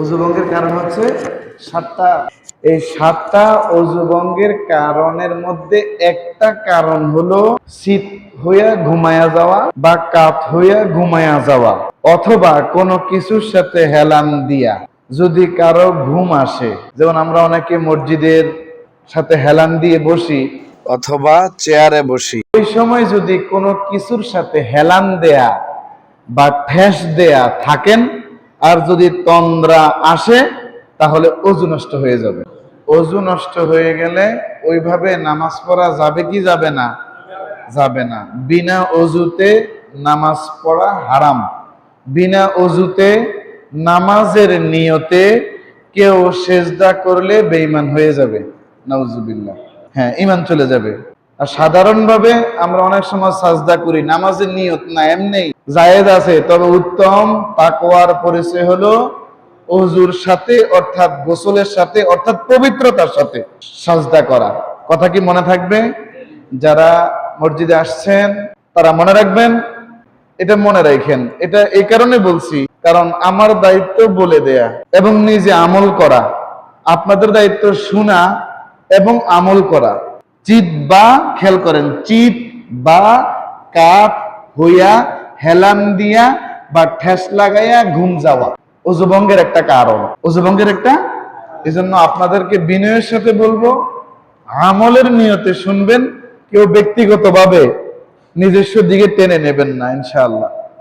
অজুভঙ্গের কারণ হচ্ছে সাতটা। এই সাতটা অজুভঙ্গের কারণের মধ্যে একটা কারণ হলো শীত হইয়া ঘুমায়া যাওয়া বা কাত হইয়া ঘুমায়া যাওয়া অথবা কোনো কিছুর সাথে হেলান দিয়া। যদি কারও ঘুম আসে, যেমন আমরা অনেকে মসজিদের সাথে হেলান দিয়ে বসি অথবা চেয়ারে বসি, ওই সময় যদি কোনো কিছুর সাথে হেলান দেয়া বা ঠেস দেয়া থাকেন আর যদি তন্দ্রা আসে, তাহলে অজু নষ্ট হয়ে যাবে। অজু নষ্ট হয়ে গেলে ওইভাবে নামাজ পড়া যাবে কি যাবে না? যাবে না। বিনা অজুতে নামাজ পড়া হারাম। বিনা অজুতে নামাজের নিয়তে কেউ সেজদা করলে বেইমান হয়ে যাবে। নাউজুবিল্লাহ। হ্যাঁ ইমান চলে যাবে। আর সাধারণভাবে আমরা অনেক সময় সাজদা করি, নামাজের নিয়ত না, এমনি জায়েজ আছে, তবে উত্তম তাকওয়ার পরিচয় হলো অজুর সাথে, অর্থাৎ গোসলের সাথে, অর্থাৎ পবিত্রতার সাথে সাজদা করা। কথা কি মনে থাকবে? যারা মসজিদে আসছেন, তারা মনে রাখবেন, এটা মনে রাখেন। এটা এই কারণে বলছি, কারণ আমার দায়িত্ব বলে দেয়া এবং নিজে আমল করা, আপনাদের দায়িত্ব শোনা এবং আমল করা। চিত বা খেয়াল করেন, চিত বা কাপ হইয়া হেলান দিয়া বা ঠেস লাগাইয়া ঘুম যাওয়া। অজুভঙ্গের একটা কারণ। অজুভঙ্গের একটা? এই জন্য আপনাদেরকে বিনয়ের সাথে বলব, আমলের নিয়তে শুনবেন, কেউ ব্যক্তিগতভাবে নিজস্ব দিকে টেনে নেবেন না, ইনশাআল্লাহ।